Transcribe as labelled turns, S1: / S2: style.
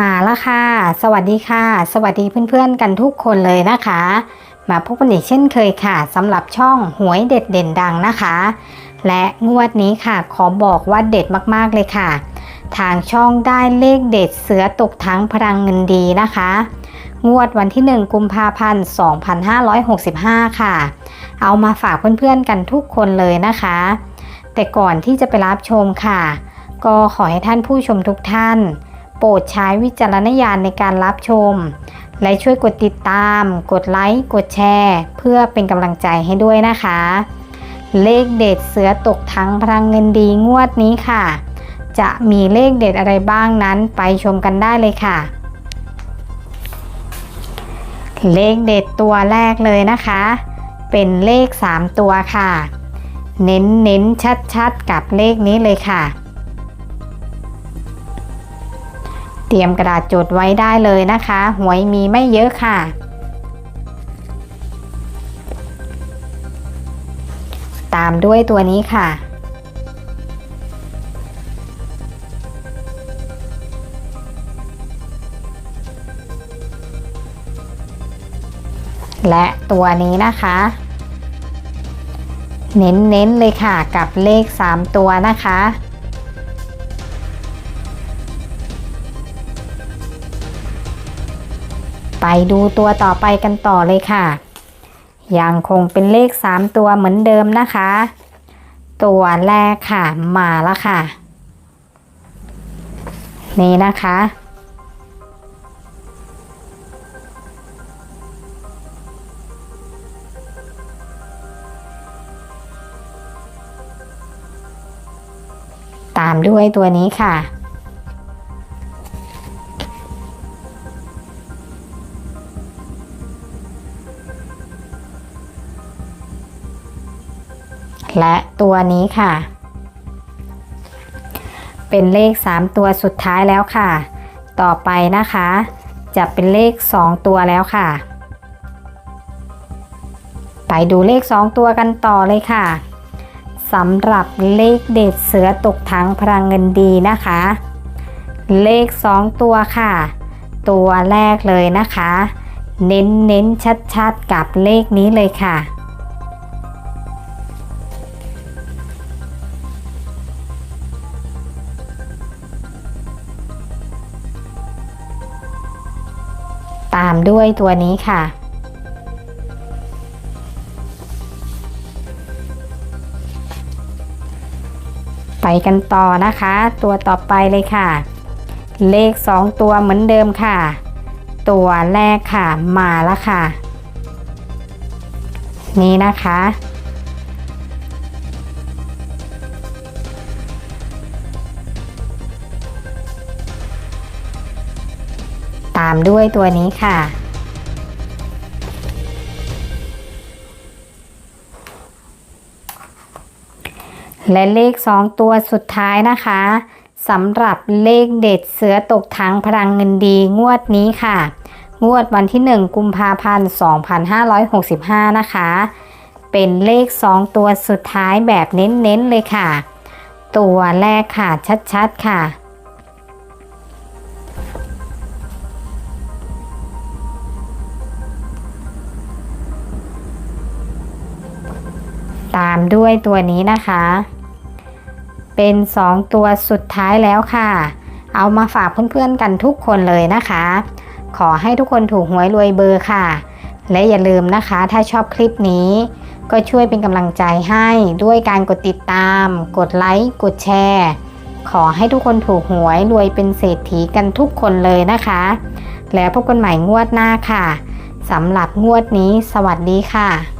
S1: มาแล้วค่ะ สวัสดีค่ะ สวัสดีเพื่อนๆกันทุกคนเลยนะคะ มาพบกันอีกเช่นเคยค่ะสำหรับช่องหวยเด็ดเด่นดังนะคะ และงวดนี้ค่ะขอบอกว่าเด็ดมากๆเลยค่ะ ทางช่องได้เลขเด็ดเสือตกทั้งพลังเงินดีนะคะ งวดวันที่ 1 กุมภาพันธ์ 2565 ค่ะ เอามาฝากเพื่อนๆกันทุกคนเลยนะคะ แต่ก่อนที่จะไปรับชมค่ะ ก็ขอให้ท่านผู้ชมทุกท่าน ปรดใช้วิจารณญาณในการรับชม และช่วยกดติดตาม กดไลค์ กดแชร์ เพื่อเป็นกำลังใจให้ด้วยนะคะ เลขเด็ดเสือตกทั้งพลังเงินดีงวดนี้ค่ะ จะมีเลขเด็ดอะไรบ้างนั้นไปชมกันได้เลยค่ะ เลขเด็ดตัวแรกเลยนะคะ เป็นเลข 3 ตัวค่ะ เน้นเน้นชัดชัดๆกับเลขนี้เลยค่ะ รียมกระดาษจดไว้ได้เลยนะคะ หวยมีไม่เยอะค่ะ ตามด้วยตัวนี้ค่ะ และตัวนี้นะคะเน้นๆเลยค่ะกับเลข 3 ตัวนะคะ ไปดูตัวต่อไปกันต่อเลยค่ะ ยังคงเป็นเลข 3 ตัวเหมือนเดิมนะคะ ตัวแรกค่ะมาแล้วค่ะ นี่นะคะ ตามด้วยตัวนี้ค่ะ และตัวนี้ค่ะ เป็นเลข 3 ตัวสุดท้ายแล้วค่ะ ต่อไปนะคะ จะเป็นเลข 2 ตัวแล้วค่ะ ไปดูเลข 2 ตัวกันต่อเลยค่ะสำหรับเลขเด็ดเสือตกถังพลังเงินดีนะคะ เลข 2 ตัวค่ะ ตัวแรกเลยนะคะ เน้นเน้นชัดๆกับเลขนี้เลยค่ะามด้วยตัวนี้ค่ะ ไปกันต่อนะคะ ตัวต่อไปเลยค่ะ เลข 2 ตัวเหมือนเดิมค่ะ ตัวแรกค่ะมาแล้วค่ะ นี่นะคะามด้วยตัวนี้ค่ะ และเลข 2 ตัวสุดท้ายนะคะสำหรับเลขเด็ดเสือตกถังพลังเงินดีงวดนี้ค่ะ งวดวันที่ 1 กุมภาพันธ์ 2565 นะคะ เป็นเลข 2 ตัวสุดท้ายแบบเน้นๆเลยค่ะ ตัวแรกค่ะชัดๆค่ะามด้วยตัวนี้นะคะ เป็น 2 ตัวสุดท้ายแล้วค่ะ เอามาฝากเพื่อนๆกันทุกคนเลยนะคะ ขอให้ทุกคนถูกหวยรวยเบอร์ค่ะ และอย่าลืมนะคะ ถ้าชอบคลิปนี้ ก็ช่วยเป็นกำลังใจให้ด้วยการกดติดตาม กดไลค์กดแชร์ขอให้ทุกคนถูกหวยรวยเป็นเศรษฐีกันทุกคนเลยนะคะ แล้วพบกันใหม่งวดหน้าค่ะสำหรับงวดนี้สวัสดีค่ะ